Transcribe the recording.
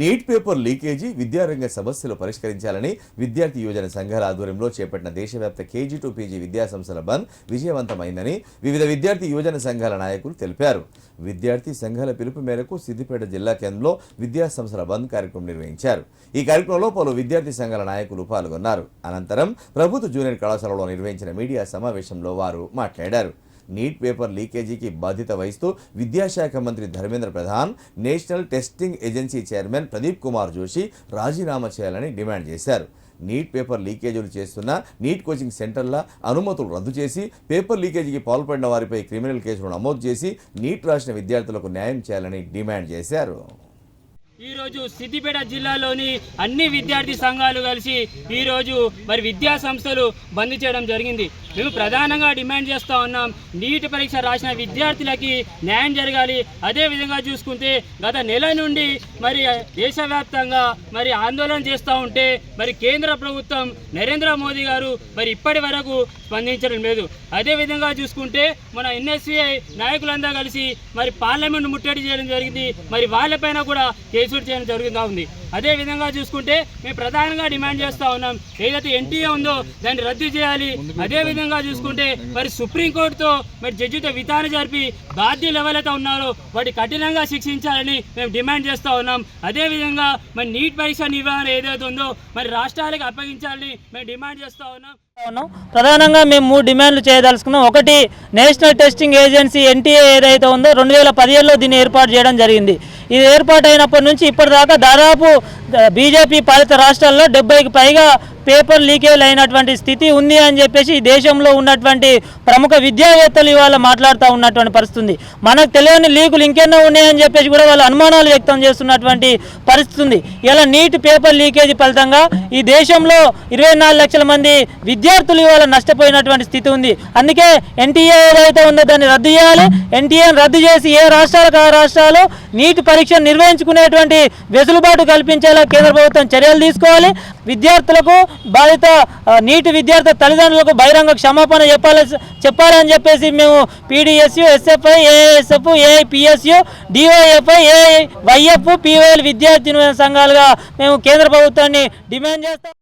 Neat paper leakage విద్యారంగ సమస్యలు పరిష్కరించాలని విద్యార్థి యువజన సంఘాల ఆధ్వర్యంలో చేపట్టిన దేశవ్యాప్త కేజీ టు పీజీ విద్యా సంస్థల బంద్ విజయవంతమైందని వివిధ విద్యార్థి యువజన సంఘాల నాయకులు తెలిపారు. విద్యార్థి సంఘాల పిలుపు మేరకు సిద్దిపేట జిల్లా కేంద్రంలో విద్యా సంస్థల బంద్ కార్యక్రమం నిర్వహించారు. ఈ కార్యక్రమంలో పలు విద్యార్థి సంఘాల నాయకులు పాల్గొన్నారు. అనంతరం ప్రభుత్వ జూనియర్ కళాశాలలో నిర్వహించిన మీడియా సమావేశంలో వారు మాట్లాడారు. నీట్ పేపర్ లీకేజీకి బాధ్యత వహిస్తూ విద్యాశాఖ మంత్రి Dharmendra Pradhan national testing agency chairman Pradeep Kumar Joshi రాజీనామా చేయాలని డిమాండ్ చేశారు. నీట్ పేపర్ లీకేజీలు చేస్తున్న నీట్ కోచింగ్ సెంటర్ల అనుమతులు రద్దు చేసి పేపర్ లీకేజీకి పాల్పడిన వారిపై క్రిమినల్ కేసులు నమోదు చేసి నీట్ రాసిన విద్యార్థులకు న్యాయం చేయాలని డిమాండ్ చేశారు. ఈరోజు సిద్దిపేట జిల్లాలోని అన్ని విద్యార్థి సంఘాలు కలిసి ఈరోజు మరి విద్యా సంస్థలు బంద్ చేయడం జరిగింది. మేము ప్రధానంగా డిమాండ్ చేస్తూ ఉన్నాం నీటి పరీక్ష రాసిన విద్యార్థులకి న్యాయం జరగాలి. అదే విధంగా చూసుకుంటే గత నెల నుండి మరి దేశవ్యాప్తంగా మరి ఆందోళన చేస్తూ ఉంటే మరి కేంద్ర ప్రభుత్వం నరేంద్ర మోదీ గారు మరి ఇప్పటి వరకు స్పందించడం లేదు. అదే విధంగా చూసుకుంటే మన ఎన్ఎస్సిఐ నాయకులందరూ కలిసి మరి పార్లమెంట్ ముట్టడి చేయడం జరిగింది. మరి వాళ్ళపైన కూడా కేసులు చేయడం జరుగుతూ ఉంది. అదే విధంగా చూసుకుంటే మేము ప్రధానంగా డిమాండ్ చేస్తూ ఉన్నాం. ఏదైతే ఎన్టీఏ ఉందో దాన్ని రద్దు చేయాలి. అదే విధంగా చూసుకుంటే మరి సుప్రీంకోర్టుతో మరి జడ్జితో విచారణ జరిపి బాధ్యులు ఎవరైతే ఉన్నారో వాటి కఠినంగా శిక్షించాలని మేము డిమాండ్ చేస్తూ ఉన్నాం. అదే విధంగా మరి నీట్ పరీక్ష నిర్వహణ ఏదైతే ఉందో మరి రాష్ట్రాలకు అప్పగించాలని మేము డిమాండ్ చేస్తూ ఉన్నాం. ఉన్నాం. ప్రధానంగా మేము మూడు డిమాండ్లు చేయదలుచుకున్నాం. ఒకటి నేషనల్ టెస్టింగ్ ఏజెన్సీ ఎన్టీఏ ఏదైతే ఉందో రెండు వేల పదిహేడులో దీన్ని ఏర్పాటు చేయడం జరిగింది. ఇది ఏర్పాటు అయినప్పటి నుంచి ఇప్పటిదాకా దాదాపు బీజేపీ పాలిత రాష్ట్రాల్లో డెబ్బైకి పైగా పేపర్ లీకేజ్ అయినటువంటి స్థితి ఉంది అని చెప్పేసి దేశంలో ఉన్నటువంటి ప్రముఖ విద్యావేత్తలు ఇవాళ మాట్లాడుతూ ఉన్నటువంటి పరిస్థితుంది. మనకు తెలియని లీకులు ఇంకెన్నో ఉన్నాయని చెప్పేసి కూడా వాళ్ళు అనుమానాలు వ్యక్తం చేస్తున్నటువంటి పరిస్థితుంది. ఇలా నీట్ పేపర్ లీకేజీ ఫలితంగా ఈ దేశంలో ఇరవై నాలుగు లక్షల మంది విద్యార్థులు ఇవాళ నష్టపోయినటువంటి స్థితి ఉంది. అందుకే ఎన్టీఏ ఏదైతే ఉందో దాన్ని రద్దు చేయాలి. ఎన్టీఏని రద్దు చేసి ఏ రాష్ట్రాలకు ఆ రాష్ట్రాలు నీటి పరీక్ష నిర్వహించుకునేటువంటి వెసులుబాటు కల్పించేలా కేంద్ర ప్రభుత్వం చర్యలు తీసుకోవాలి. విద్యార్థులకు బాధిత నీటి విద్యార్థి తల్లిదండ్రులకు బహిరంగ క్షమాపణ చెప్పాలి చెప్పాలని చెప్పేసి మేము PDSU SFI ASF AIPSU DOFI AIYF POL విద్యార్థి సంఘాలుగా మేము కేంద్ర ప్రభుత్వాన్ని డిమాండ్ చేస్తాం.